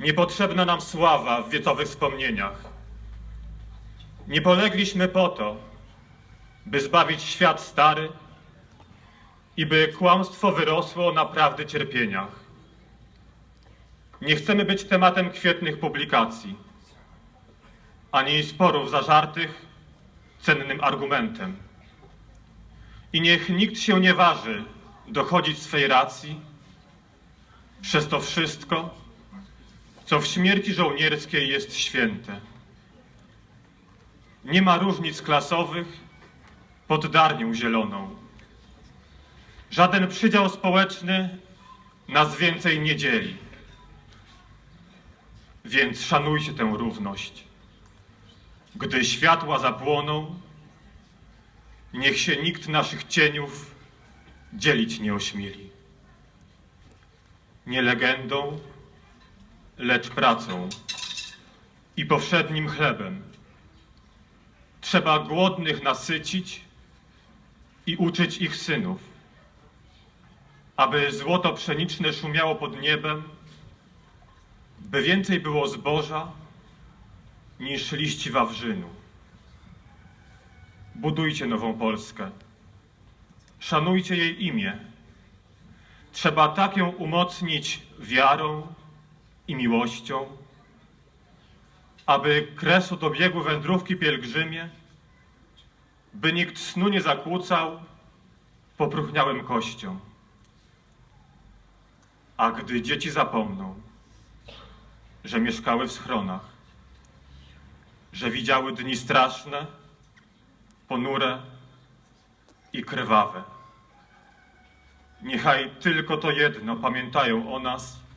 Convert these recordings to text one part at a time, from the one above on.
Niepotrzebna nam sława w wiecowych wspomnieniach. Nie polegliśmy po to, by zbawić świat stary i by kłamstwo wyrosło na prawdy cierpieniach. Nie chcemy być tematem kwietnych publikacji, ani sporów zażartych cennym argumentem. I niech nikt się nie waży dochodzić swej racji przez to wszystko, co w śmierci żołnierskiej jest święte. Nie ma różnic klasowych pod darnią zieloną. Żaden przydział społeczny nas więcej nie dzieli. Więc szanujcie tę równość. Gdy światła zapłoną, niech się nikt naszych cieniów dzielić nie ośmieli. Nie legendą, lecz pracą i powszednim chlebem. Trzeba głodnych nasycić i uczyć ich synów, aby złoto pszeniczne szumiało pod niebem, by więcej było zboża niż liści wawrzynu. Budujcie nową Polskę. Szanujcie jej imię. Trzeba tak ją umocnić wiarą i miłością, aby kresu dobiegły wędrówki pielgrzymie, by nikt snu nie zakłócał popróchniałym kościom. A gdy dzieci zapomną, że mieszkały w schronach, że widziały dni straszne, ponure i krwawe. Niechaj tylko to jedno pamiętają o nas,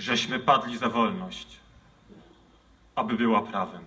żeśmy padli za wolność, aby była prawem.